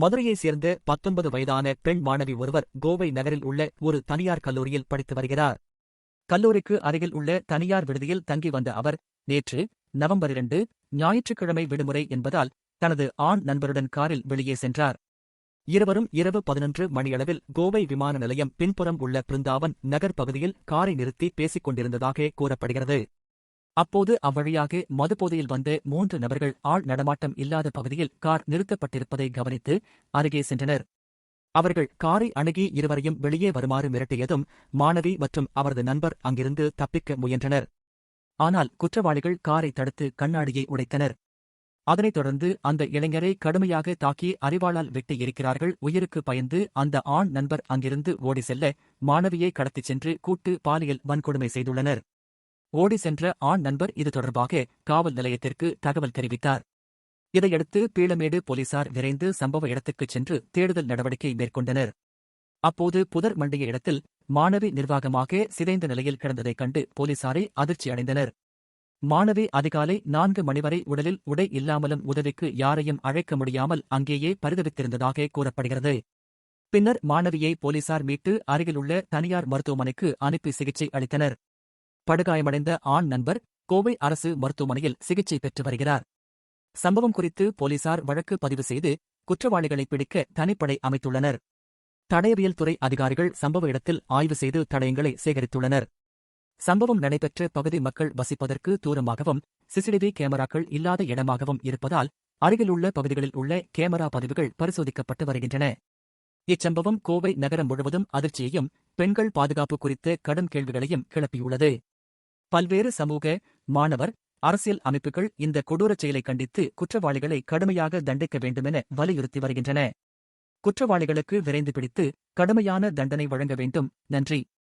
மதுரையைச் சேர்ந்த பத்தொன்பது வயதான பெண் மாணவி ஒருவர் கோவை நகரில் உள்ள ஒரு தனியார் கல்லூரியில் படித்து வருகிறார். கல்லூரிக்கு அருகில் உள்ள தனியார் விடுதியில் தங்கி வந்த அவர் நேற்று நவம்பர் இரண்டு ஞாயிற்றுக்கிழமை விடுமுறை என்பதால் தனது ஆண் நண்பருடன் காரில் வெளியே சென்றார். இருவரும் இரவு பதினொன்று மணியளவில் கோவை விமான நிலையம் பின்புறம் உள்ள பிருந்தாவன் நகர் பகுதியில் காரை நிறுத்தி பேசிக் கொண்டிருந்ததாக கூறப்படுகிறது. அப்போது அவ்வழியாக மதுபோதையில் வந்த மூன்று நபர்கள் ஆள் நடமாட்டம் இல்லாத பகுதியில் கார் நிறுத்தப்பட்டிருப்பதை கவனித்து அருகே சென்றனர். அவர்கள் காரை அணுகி இருவரையும் வெளியே வருமாறு மிரட்டியதும் மாணவி மற்றும் அவரது நண்பர் அங்கிருந்து தப்பிக்க முயன்றனர். ஆனால் குற்றவாளிகள் காரை தடுத்து கண்ணாடியை உடைத்தனர். அதனைத் தொடர்ந்து அந்த இளைஞரை கடுமையாக தாக்கி அறிவாளால் வெட்டி இருக்கிறார்கள் உயிருக்கு பயந்து அந்த ஆண் நண்பர் அங்கிருந்து ஓடி செல்ல மாணவியை கடத்திச் சென்று கூட்டு பாலியல் வன்கொடுமை செய்துள்ளனர். ஓடி சென்ற ஆண் நண்பர் இது தொடர்பாக காவல் நிலையத்திற்கு தகவல் தெரிவித்தார். இதையடுத்து பீளமேடு போலீசார் விரைந்து சம்பவ இடத்துக்குச் சென்று தேடுதல் நடவடிக்கை மேற்கொண்டனர். அப்போது புதர் மண்டிய இடத்தில் மாணவி நிர்வாகமாக சிதைந்த நிலையில் கிடந்ததைக் கண்டு போலீசாரை அதிர்ச்சி அடைந்தனர். மாணவி அதிகாலை நான்கு மணி வரை உடலில் உடை இல்லாமலும் உதவிக்கு யாரையும் அழைக்க முடியாமல் அங்கேயே பரிதவித்திருந்ததாக கூறப்படுகிறது. பின்னர் மாணவியை போலீசார் மீட்டு அருகிலுள்ள தனியார் மருத்துவமனைக்கு அனுப்பி சிகிச்சை அளித்தனர். படுகாயமடைந்த ஆண் நண்பர் கோவை அரசு மருத்துவமனையில் சிகிச்சை பெற்று வருகிறார். சம்பவம் குறித்து போலீசார் வழக்கு பதிவு செய்து குற்றவாளிகளை பிடிக்க தனிப்படை அமைத்துள்ளனர். தடயவியல் துறை அதிகாரிகள் சம்பவ இடத்தில் ஆய்வு செய்து தடயங்களை சேகரித்துள்ளனர். சம்பவம் நடைபெற்ற பகுதி மக்கள் வசிப்பதற்கு தூரமாகவும் சிசிடிவி கேமராக்கள் இல்லாத இடமாகவும் இருப்பதால் அருகிலுள்ள பகுதிகளில் உள்ள கேமரா பதிவுகள் பரிசோதிக்கப்பட்டு வருகின்றன. இச்சம்பவம் கோவை நகரம் முழுவதும் அதிர்ச்சியையும் பெண்கள் பாதுகாப்பு குறித்த கடும் கேள்விகளையும் கிளப்பியுள்ளது. பல்வேறு சமூக மாணவர் அரசியல் அமைப்புகள் இந்த கொடூரச் செயலை கண்டித்து குற்றவாளிகளை கடுமையாக தண்டிக்க வேண்டுமென வலியுறுத்தி வருகின்றன. குற்றவாளிகளுக்கு விரைந்து பிடித்து கடுமையான தண்டனை வழங்க வேண்டும். நன்றி.